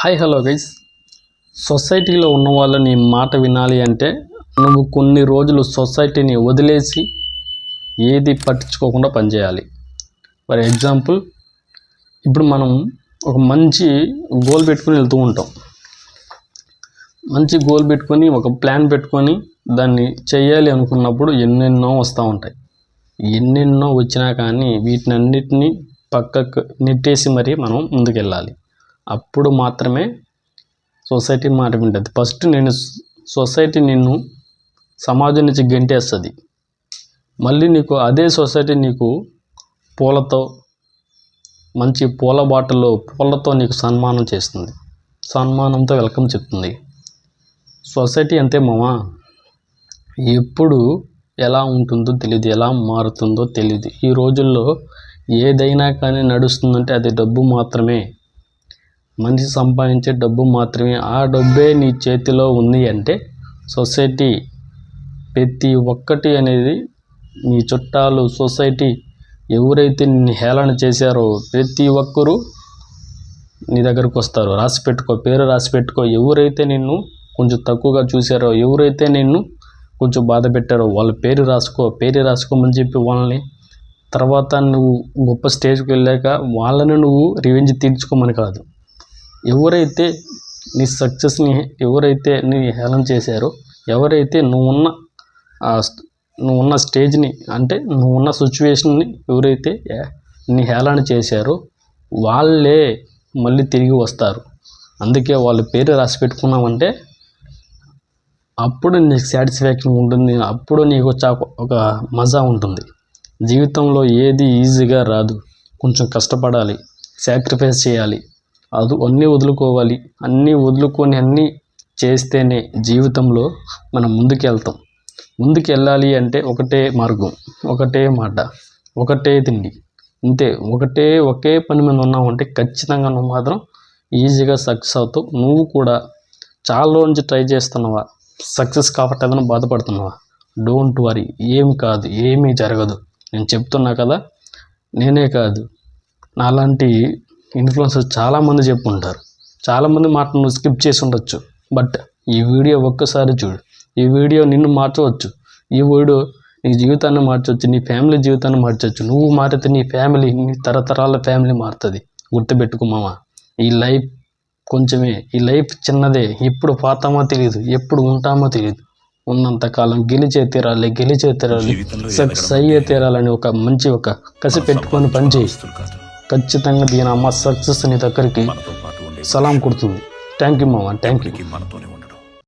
Hi hello guys. సొసైటీలో ఉన్న వాళ్ళు నీ మాట వినాలి అంటే నువ్వు కొన్ని రోజులు సొసైటీని వదిలేసి ఏది పట్టించుకోకుండా పనిచేయాలి. ఫర్ ఎగ్జాంపుల్ ఇప్పుడు మనం ఒక మంచి గోల్ పెట్టుకుని వెళ్తూ ఉంటాం. మంచి గోల్ పెట్టుకొని ఒక ప్లాన్ పెట్టుకొని దాన్ని చేయాలి అనుకున్నప్పుడు ఎన్నెన్నో వస్తూ ఉంటాయి. ఎన్నెన్నో వచ్చినా కానీ వీటినన్నిటినీ పక్కకు నెట్టేసి మరీ మనం ముందుకెళ్ళాలి. అప్పుడు మాత్రమే సొసైటీ మాట వింటుంది ఫస్ట్ నేను సొసైటీ నిన్ను సమాజం నుంచి గెంటేస్తుంది. మళ్ళీ నీకు అదే సొసైటీ నీకు పూలతో మంచి పూల బాటల్లో పూలతో నీకు సన్మానం చేస్తుంది. సన్మానంతో వెల్కమ్ చెప్తుంది. సొసైటీ అంతే మామా? ఎప్పుడు ఎలా ఉంటుందో తెలియదు ఎలా మారుతుందో తెలియదు ఈ రోజుల్లో ఏదైనా కానీ నడుస్తుందంటే అది డబ్బు మాత్రమే. మనిషి సంపాదించే డబ్బు మాత్రమే. ఆ డబ్బే నీ చేతిలో ఉంది అంటే సొసైటీ ప్రతి ఒక్కటి అనేది నీ చుట్టాలు సొసైటీ ఎవరైతే నిన్ను హేళన చేశారో ప్రతి ఒక్కరూ నీ దగ్గరకు వస్తారు. రాసి పెట్టుకో పేరు రాసి పెట్టుకో. ఎవరైతే నిన్ను కొంచెం తక్కువగా చూశారో ఎవరైతే నిన్ను కొంచెం బాధ పెట్టారో వాళ్ళ పేరు రాసుకో. పేరు రాసుకోమని చెప్పి వాళ్ళని తర్వాత నువ్వు గొప్ప స్టేజ్కి వెళ్ళాక వాళ్ళని నువ్వు రివెంజ్ తీర్చుకోమని కాదు. ఎవరైతే నీ సక్సెస్ని ఎవరైతే నీ హేళన చేశారో ఎవరైతే నువ్వున్న నువ్వున్న స్టేజ్ని అంటే నువ్వున్న సిచ్యువేషన్ని ఎవరైతే నీ హేళన చేశారో వాళ్ళే మళ్ళీ తిరిగి వస్తారు. అందుకే వాళ్ళ పేరు రాసి పెట్టుకున్నామంటే అప్పుడు నీకు సాటిస్ఫాక్షన్ ఉంటుంది అప్పుడు నీకు ఒక మజా ఉంటుంది. జీవితంలో ఏది ఈజీగా రాదు. కొంచెం కష్టపడాలి సాక్రిఫైస్ చేయాలి. అది అన్నీ వదులుకోవాలి. అన్నీ వదులుకొని అన్నీ చేస్తేనే జీవితంలో మనం ముందుకెళ్తాం. ముందుకు వెళ్ళాలి అంటే ఒకటే మార్గం ఒకటే మాట ఒకటే తిండి. అంతే ఒకటే ఒకే పని మీద ఉన్నావంటే ఖచ్చితంగా నువ్వు మాత్రం ఈజీగా సక్సెస్ అవుతావు. నువ్వు కూడా చాలా రోజు నుంచి ట్రై చేస్తున్నావా? సక్సెస్ కావట్లేదని బాధపడుతున్నావా? డోంట్ వరీ ఏం కాదు ఏమీ జరగదు. నేను చెప్తున్నా కదా నేనే కాదు. నాలాంటి ఇన్ఫ్లుయెన్సర్స్ చాలామంది చెప్పుంటారు చాలామంది మాట నువ్వు స్కిప్ చేసి ఉండొచ్చు. బట్ ఈ వీడియో ఒక్కసారి చూడు. ఈ వీడియో నిన్ను మార్చవచ్చు. ఈ వీడియో నీ జీవితాన్ని మార్చవచ్చు. నీ ఫ్యామిలీ జీవితాన్ని మార్చవచ్చు. నువ్వు మారితే నీ ఫ్యామిలీ నీ తరతరాల ఫ్యామిలీ మారుతుంది. గుర్తుపెట్టుకో మామ. ఈ లైఫ్ కొంచెమే ఈ లైఫ్ చిన్నదే. ఎప్పుడు పోతామో తెలియదు ఎప్పుడు ఉంటామో తెలియదు ఉన్నంత కాలం గెలిచే తీరాలి గెలిచే తీరాలి సక్సెస్ అయ్యే తీరాలని ఒక మంచి ఒక కసి పెట్టుకొని పని చేయి. వస్తువులు కాదు. ఖచ్చితంగా దీని అమ్మ సక్సెస్ నీ దగ్గరికి సలాం కొడుతుంది థ్యాంక్ యూ మామ. థ్యాంక్ యూ మనతోనే